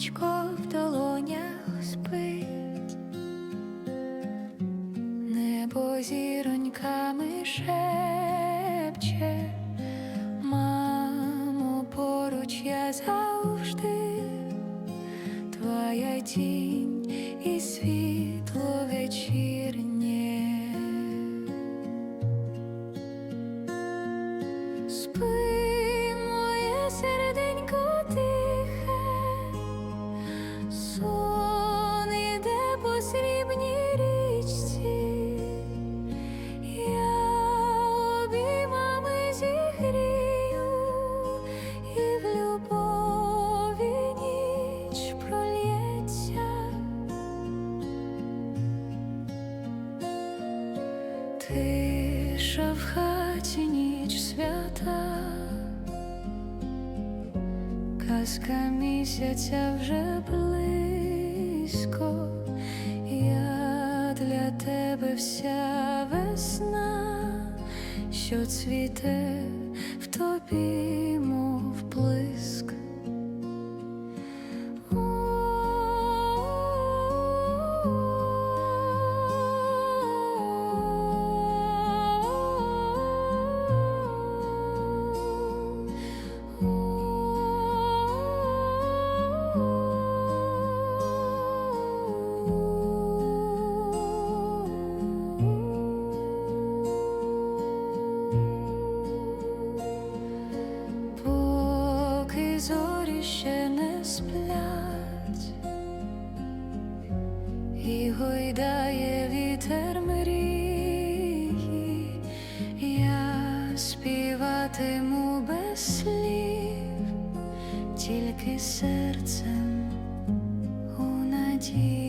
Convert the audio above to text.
сонечко в долонях спить, небо зіроньками шепче, мамо, поруч я завжди, твоя тінь і світло вечірнє. Спи, Тиша в хаті ніч свята, казка місяця вже близько, я для тебе вся весна, що цвіте зорі ще не сплять, і гойдає вітер мрії, я співатиму без слів, тільки серцем у надії.